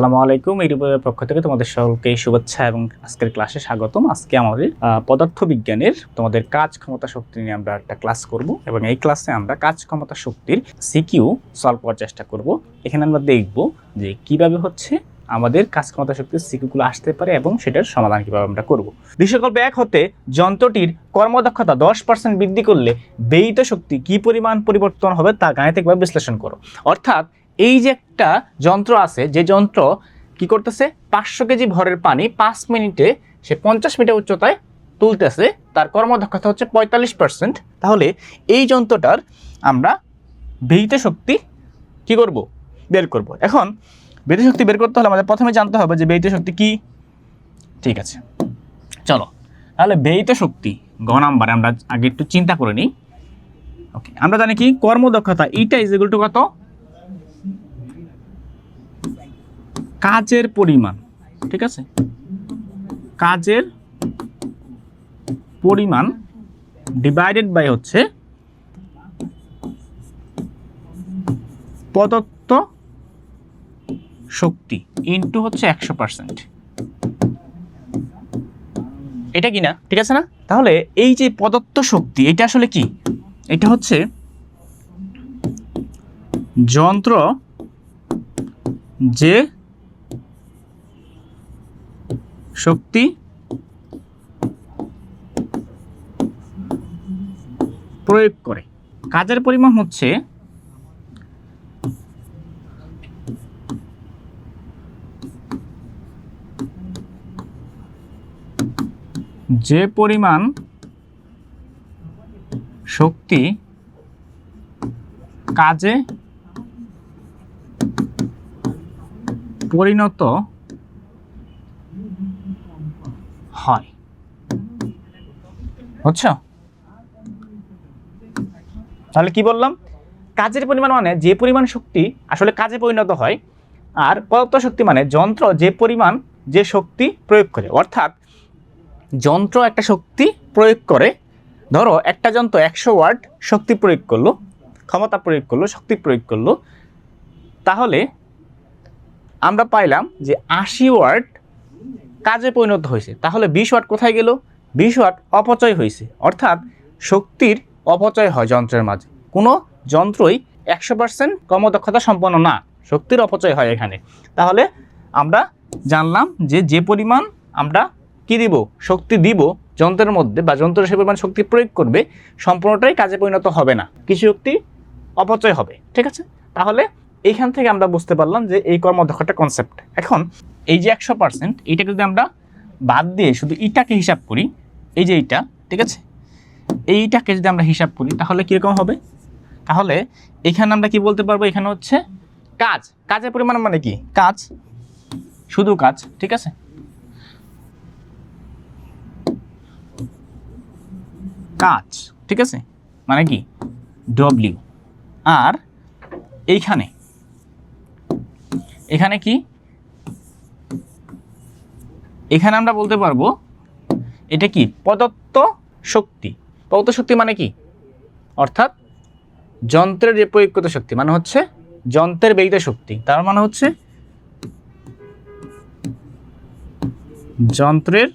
আসসালামু আলাইকুম ইউটিউবের পক্ষ থেকে তোমাদের সকলকে শুভেচ্ছা এবং আজকের ক্লাসে স্বাগতম। আজকে আমাদের পদার্থবিজ্ঞানের তোমাদের কাজ ক্ষমতা শক্তি নিয়ে আমরা একটা ক্লাস করব এবং এই ক্লাসে আমরা কাজ ক্ষমতা শক্তির সিকিউ সলভ করার চেষ্টা করব। এখানে আমরা দেখব যে কীভাবে হচ্ছে আমাদের কাজ ক্ষমতা শক্তির সিকিউগুলো আসতে পারে এবং সেটার সমাধান কীভাবে আমরা করব। দৃশ্যকল্প এক হতে যন্ত্রটির কর্মদক্ষতা দশ পার্সেন্ট বৃদ্ধি করলে ব্যয়িত শক্তি কি পরিমাণ পরিবর্তন হবে তা গাণিতিকভাবে বিশ্লেষণ করো। অর্থাৎ এই যে একটা যন্ত্র আছে, যে যন্ত্র কি করতেছে? পাঁচশো কেজি ভরের পানি পাঁচ মিনিটে সে পঞ্চাশ মিটার উচ্চতায় তুলতেছে, তার কর্মদক্ষতা হচ্ছে পঁয়তাল্লিশ পার্সেন্ট তাহলে এই যন্ত্রটার আমরা ব্যয়িত শক্তি কি করব? বের করব। এখন ব্যয়িত শক্তি বের করতে হলে আমাদের প্রথমে জানতে হবে যে ব্যয়িত শক্তি কি? ঠিক আছে। চলো, তাহলে ব্যয়িত শক্তি নাম্বারে, আমরা আগে একটু চিন্তা করে নিই। ওকে আমরা জানি কি? কর্মদক্ষতা এইটা ইজ ইকুয়াল টু কত? কাজের পরিমাণ, ঠিক আছে? কাজের পরিমাণ ডিভাইডেড বাই হচ্ছে প্রদত্ত শক্তি ইনটু হচ্ছে একশো পার্সেন্ট এটা কি না? ঠিক আছে না? তাহলে এই যে প্রদত্ত শক্তি, এটা আসলে কি? এটা হচ্ছে যন্ত্র যে শক্তি প্রয়োগ করে। কাজের পরিমাণ হচ্ছে যে পরিমাণ শক্তি কাজে পরিণত হয়। বুঝছ? তাহলে কি বললাম? কাজের পরিমাণ মানে যে পরিমাণ শক্তি আসলে কাজে পরিণত হয়, আর পদার্থ শক্তি মানে যন্ত্র যে পরিমাণ যে শক্তি প্রয়োগ করে। অর্থাৎ যন্ত্র একটা শক্তি প্রয়োগ করে। ধরো, একটা যন্ত্র একশো ওয়াট শক্তি প্রয়োগ করল, ক্ষমতা প্রয়োগ করল, শক্তি প্রয়োগ করল। তাহলে আমরা পাইলাম যে আশি ওয়াট কাজে পরিণত হয়েছে। তাহলে বিশ ওয়াট কোথায় গেল? বিশ ওয়াট অপচয় হয়েছে। অর্থাৎ শক্তির অপচয় হয় যন্ত্রের মাঝে। কোনো যন্ত্রই একশো পার্সেন্ট কর্মদক্ষতা সম্পন্ন না। শক্তির অপচয় হয় এখানে। তাহলে আমরা জানলাম যে যে পরিমাণ আমরা কি দিব? শক্তি দিব যন্ত্রের মধ্যে বা যন্ত্র সে পরিমাণ শক্তি প্রয়োগ করবে, সম্পূর্ণটাই কাজে পরিণত হবে না। কিছু শক্তি অপচয় হবে। ঠিক আছে? তাহলে এইখান থেকে আমরা বুঝতে পারলাম যে এই কর্মদক্ষতা কনসেপ্ট এখন, এই যে একশো পার্সেন্ট এইটাকে যদি আমরা বাদ দিয়ে শুধু ইটাকে হিসাব করি, এই যে এইটা, ঠিক আছে? এইটাকে যদি আমরা হিসাব করি, তাহলে কীরকম হবে? তাহলে এখানে আমরা কি বলতে পারব? এখানে হচ্ছে কাজ। কাজের পরিমাণ মানে কি? কাজ। শুধু কাজ, ঠিক আছে? কাজ, ঠিক আছে? মানে কি? ডব্লিউ আর এইখানে এখানে কি? এখানে আমরা বলতে পারব, এটা কি? প্রদত্ত শক্তি। প্রদত্ত শক্তি মানে কি? অর্থাৎ যন্ত্রের যে প্রয়োগকৃত শক্তি মানে হচ্ছে যন্ত্রের ব্যয়িত শক্তি। তার মানে হচ্ছে যন্ত্রের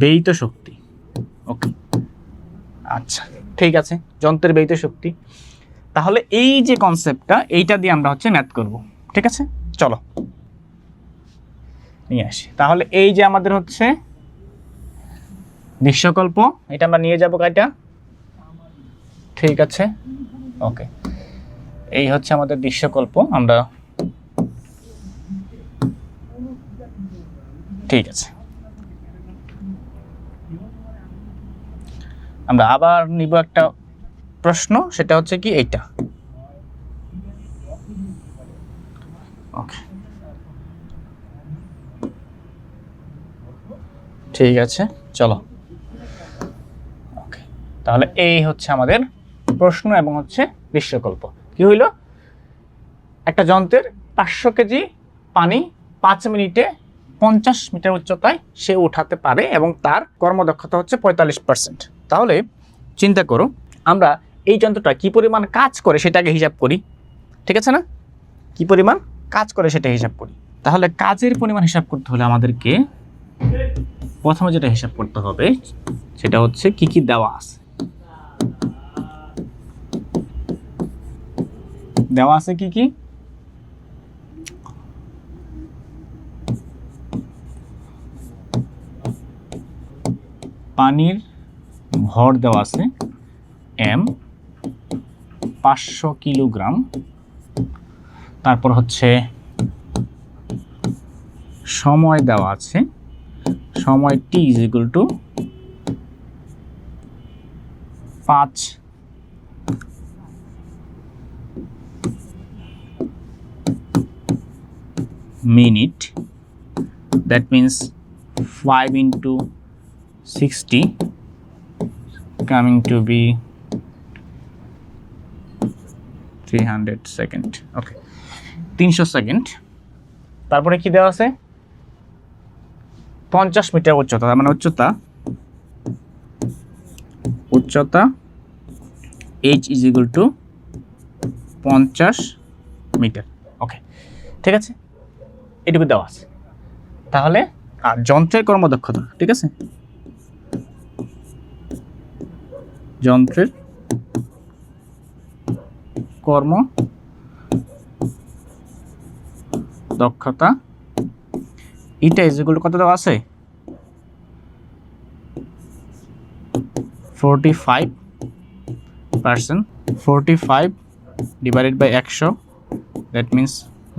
ব্যয়িত শক্তি। ওকে আচ্ছা ঠিক আছে, যন্ত্রের ব্যয়িত শক্তি। তাহলে এই যে কনসেপ্টটা এইটা দিয়ে আমরা হচ্ছে ম্যাথ করব, ঠিক আছে? চলো, নিয়ে আসি। তাহলে এই যে আমাদের হচ্ছে দৃশ্যকল্প, এটা আমরা নিয়ে যাব কাইটা ঠিক আছে, ওকে। এই হচ্ছে আমাদের দৃশ্যকল্প, আমরা ঠিক আছে। আমরা আবার নিব একটা প্রশ্ন, সেটা হচ্ছে কি এইটা। ওকে। ঠিক আছে, চলো। ওকে, তাহলে এই হচ্ছে আমাদের প্রশ্ন এবং হচ্ছে দৃশ্যকল্প কি হইল? একটা যন্ত্রের পাঁচশো কেজি পানি পাঁচ মিনিটে পঞ্চাশ মিটার উচ্চতায় সে উঠাতে পারে এবং তার কর্মদক্ষতা হচ্ছে পঁয়তাল্লিশ পার্সেন্ট। তাহলে চিন্তা করো, আমরা এই যন্ত্রটা কি পরিমাণ কাজ করে সেটাকে হিসাব করি? ঠিক আছে না? কি পরিমাণ কাজ করে সেটা হিসাব করি। তাহলে কাজের পরিমাণ হিসাব করতে হলে আমাদেরকে প্রথমে যেটা হিসাব করতে হবে, সেটা হচ্ছে কি কি দেওয়া আছে। দেওয়া আছে কি কি? পানির ভর দেওয়া আছে এম পাঁচশো কিলোগ্রাম। তারপর হচ্ছে সময় দেওয়া আছে, সময় টি ইজ ইকুয়াল টু পাঁচ। মিনিট, that means 5 into 60 coming to be 300 second okay তিনশো সেকেন্ড তারপরে কি দেওয়া আছে? পঞ্চাশ মিটার উচ্চতা মানে উচ্চতা উচ্চতা এইচ ইজ ইকুয়াল টু পঞ্চাশ মিটার ওকে ঠিক আছে? এটুকু দেওয়া আছে। তাহলে, আর যন্ত্রের কর্মদক্ষতা, ঠিক আছে? যন্ত্রের কর্ম, দক্ষতা এটা ইজগুলো কত দেওয়া আছে? Forty five percent forty five divided by একশো that means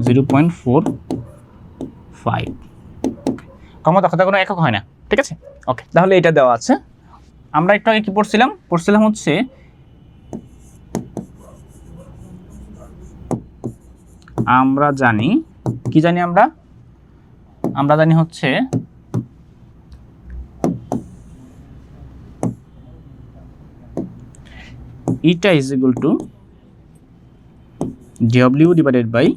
zero point four five কর্মদক্ষতা কোনো একক হয় না, ঠিক আছে? ওকে তাহলে এটা দেওয়া আছে। আমরা একটু আগে কি পড়ছিলাম? পড়ছিলাম হচ্ছে আমরা জানি, কি জানি আমরা? আমরা জানি হচ্ছে eta is equal to W divided by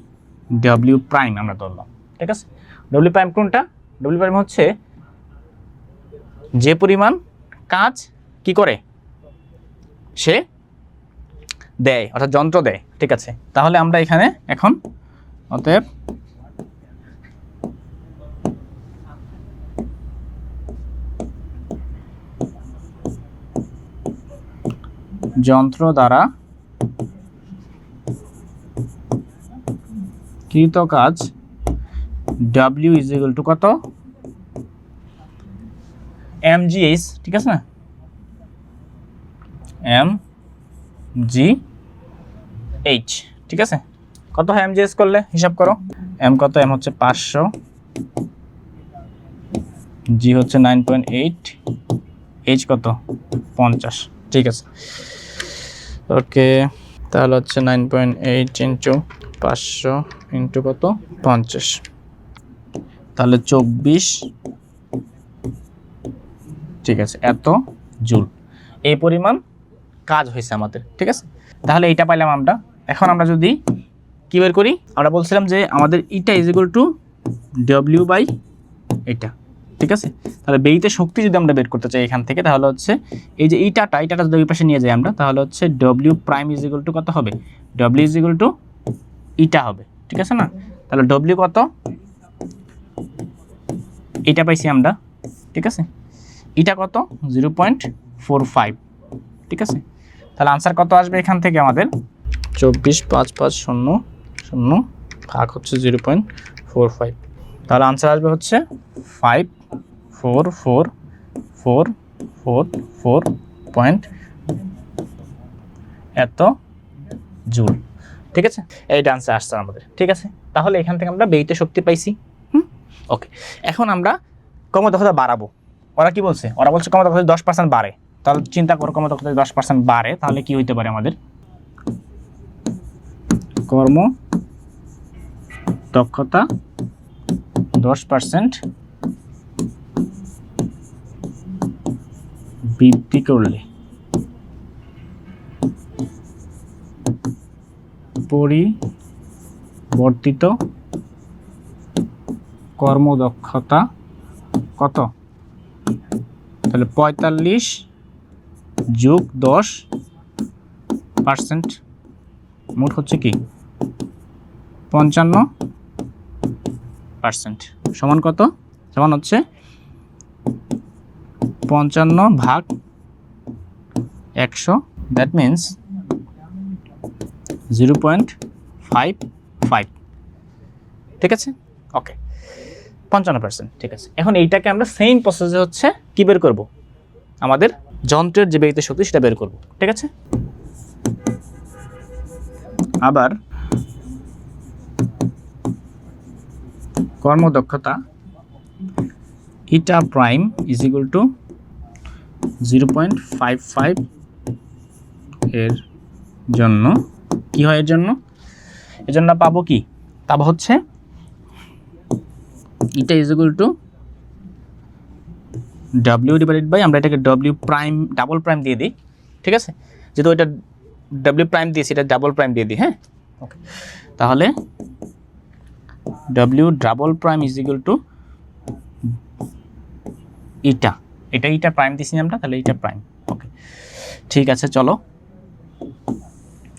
W prime আমরা ধরলাম, ঠিক আছে? ডব্লিউ প্রাইম কোনটা? ডব্লিউ প্রাইম হচ্ছে যে পরিমাণ কাজ কি করে? সে দেয়, অর্থাৎ যন্ত্র দেয়, ঠিক আছে? তাহলে আমরা এখানে এখন অতএব যন্ত্র দ্বারা কৃত কাজ ডাব্লিউ ইজ ইকুয়াল টু কত? এম জি এইচ ঠিক আছে না? এম জি এইচ ঠিক আছে? কত হয় এম জি এইচ করলে? হিসাব করো। এম কত? এম হচ্ছে পাঁচশো। জি হচ্ছে নাইন পয়েন্ট এইট। এইচ কত? পঞ্চাশ। ঠিক আছে। ওকে, তাহলে হচ্ছে নাইন পয়েন্ট এইট ইন্টু পাঁচশো ইন্টু কত? পঞ্চাশ। তাহলে চব্বিশ ঠিক আছে, এত জুল। এই পরিমাণ কাজ হয়েছে আমাদের, ঠিক আছে? তাহলে এইটা পাইলাম আমরা। এখন আমরা যদি কী বের করি? আমরা বলছিলাম যে আমাদের eta is equal to W by এটা, ঠিক আছে? তাহলে বেইতে শক্তি যদি আমরা বের করতে চাই এখান থেকে, তাহলে হচ্ছে এই যে ইটাটা ইটাটা যদি পাশে নিয়ে যাই আমরা, তাহলে হচ্ছে W prime is equal to কত হবে? W is equal to eta হবে, ঠিক আছে না? তাহলে ডব্লিউ কত? এটা পাইছি আমরা, ঠিক আছে? এটা কত? জিরো পয়েন্ট ফোর ফাইভ ঠিক আছে? তাহলে আনসার কত আসবে এখান থেকে আমাদের? চব্বিশ পাঁচ পাঁচ শূন্য শূন্য ভাগ হচ্ছে জিরো পয়েন্ট ফোর ফাইভ তাহলে আনসার আসবে হচ্ছে five four four four four four point এত জুল। ঠিক আছে? এইটা আনসার আসছে আমাদের। ঠিক আছে? তাহলে এখান থেকে আমরা বেইতে শক্তি পাইছি। হুম? ওকে এখন আমরা কর্মদক্ষতা বাড়াবো। ওরা কি বলছে? ওরা বলছে ক্ষমতা কর্মদক্ষতা দশ পার্সেন্ট বাড়ে। তাহলে চিন্তা করো ক্ষমতা কর্মদক্ষতা দশ পার্সেন্ট বাড়ে, তাহলে কি হইতে পারে আমাদের? কর্ম, দক্ষতা, দশ পার্সেন্ট বৃদ্ধি করলে। পরিবর্তিত কর্মদক্ষতা কত? তাহলে পঁয়তাল্লিশ যোগ দশ পার্সেন্ট মোট হচ্ছে কি? পঞ্চান্ন পার্সেন্ট। সমান কত? সমান হচ্ছে পঞ্চান্ন ভাগ একশো। That means zero point five five ঠিক আছে? ওকে পঞ্চান্ন পার্সেন্ট ঠিক আছে। এখন এইটাকে আমরা সেম প্রসেসে হচ্ছে কি বের করব? আমাদের যন্ত্রের যে ব্যয়িত শক্তি সেটা বের করব, ঠিক আছে? আবার কর্মদক্ষতা eta prime is equal to zero point five five এর জন্য, কি হয় এর জন্য? এর জন্য পাবো কি? পাবো হচ্ছে eta is equal to W divided by আমরা এটাকে ডব্লিউ প্রাইম ডাবল প্রাইম দিয়ে দিই, ঠিক আছে? যেহেতু এটা ডাব্লিউ প্রাইম দিয়েছি, এটা ডাবল প্রাইম দিয়ে দিই হ্যাঁ? ওকে তাহলে W double prime is equal to eta এটা ইটা প্রাইম দিছি আমরা, তাহলে ইটা প্রাইম ওকে ঠিক আছে, চলো।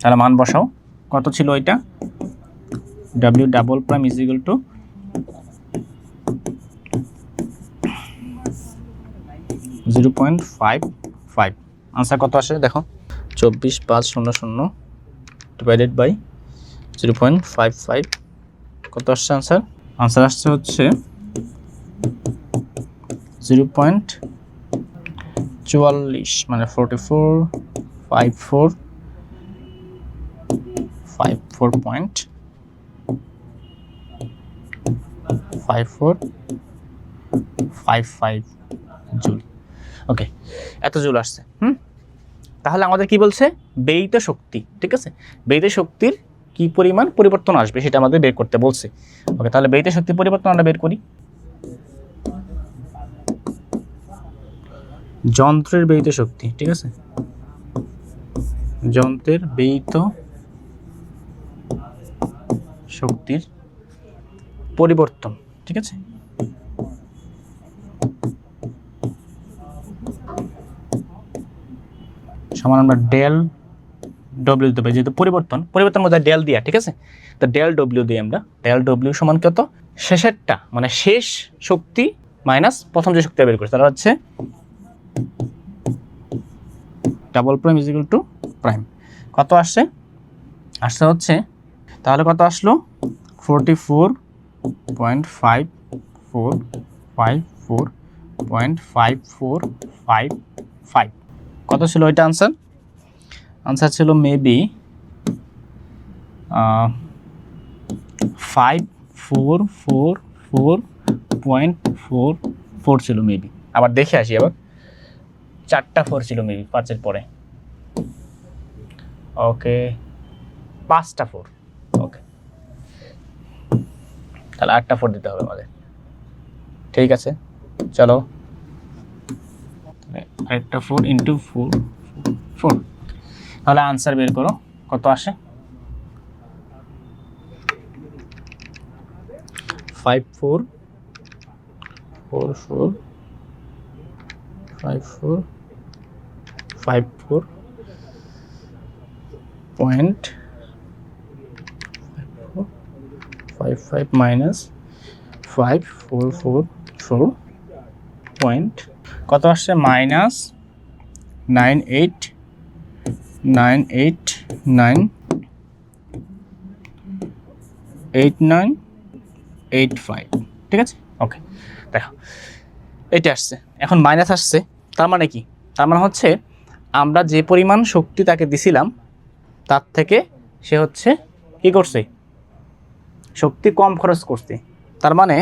তাহলে মান বসাও। কত ছিল এটা W double prime is equal to zero point five five. Answer কত আসে? দেখো। চব্বিশ পাঁচ শূন্য শূন্য divided by zero point five five. কত আসছে আনসার আনসার আসছে হচ্ছে জিরো পয়েন্ট চুয়াল্লিশ মানে forty four, five four five four point, five four, five five joule. Okay এত জুল আসছে। হুম? তাহলে আমাদের কি বলছে? ব্যয়িত শক্তি ঠিক আছে? ব্যয়িত শক্তির কি পরিমাণ পরিবর্তন আসবে সেটা আমাদের বের করতে বলছে। ওকে তাহলে ব্যয়িত শক্তির পরিবর্তন আমরা বের করি। যন্ত্রের ব্যয়িত শক্তি ঠিক আছে? যন্ত্রের ব্যয়িত শক্তির পরিবর্তন ঠিক আছে? সমান আমরা ডেল ডব্লিউ দিতে পারি, যেহেতু পরিবর্তন পরিবর্তন মধ্যে ডেল দিয়া, ঠিক আছে? তো ডেল ডব্লিউ দিয়ে আমরা। ডেল ডব্লিউ সমান কত? শেষেরটা মানে শেষ শক্তি মাইনাস প্রথম যে শক্তি বের করছে, তারা হচ্ছে double prime is two prime কত আসছে? আসছে হচ্ছে, তাহলে কত আসলো? Forty four point five four five four point five four five five কত ছিল ওইটা আনসার আনসার ছিল maybe five four four four point four four ছিল মেবি আবার দেখে আসি আবার। চারটা ফোর ছিল মেবি পাঁচের পরে। ওকে পাঁচটা ফোর ওকে তাহলে আটটা ফোর দিতে হবে আমাদের। ঠিক আছে? চলো। আরেকটা ফোর ইন্টু ফোর ফোর তাহলে আনসার বের করো কত আসে? Five four four four five four five four point five five minus five four four four point কত আসছে? Minus nine eight nine eight nine eight nine eight five. ঠিক আছে? ওকে দেখো এটা আসছে। এখন মাইনাস আসছে, তার মানে কি? তার মানে হচ্ছে আমরা যে পরিমাণ শক্তি তাকে দিছিলাম, তার থেকে সে হচ্ছে কি করছে? শক্তি কম খরচ করছে। তার মানে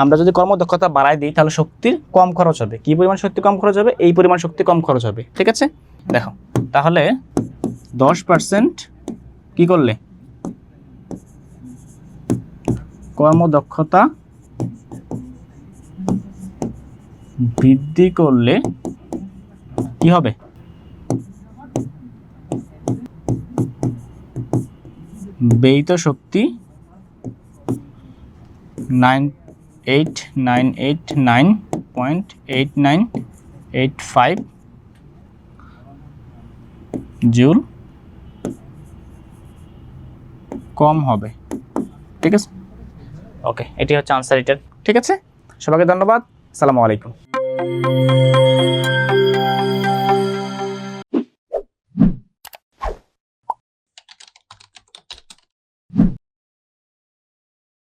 আমরা যদি কর্মদক্ষতা বাড়াই দিই, তাহলে শক্তির কম খরচ হবে। কি পরিমাণ শক্তি কম খরচ হবে? এই পরিমাণ শক্তি কম খরচ হবে। ঠিক আছে? দেখো, তাহলে দশ পার্সেন্ট কি করলে? কর্মদক্ষতা বৃদ্ধি করলে কি হবে? ব্যয়িত শক্তি nine eight nine eight nine point eight nine eight five joule কম হবে। ঠিক আছে? ওকে এটি হচ্ছে আনসার এটার ঠিক আছে? সবাইকে ধন্যবাদ। আসসালামু আলাইকুম।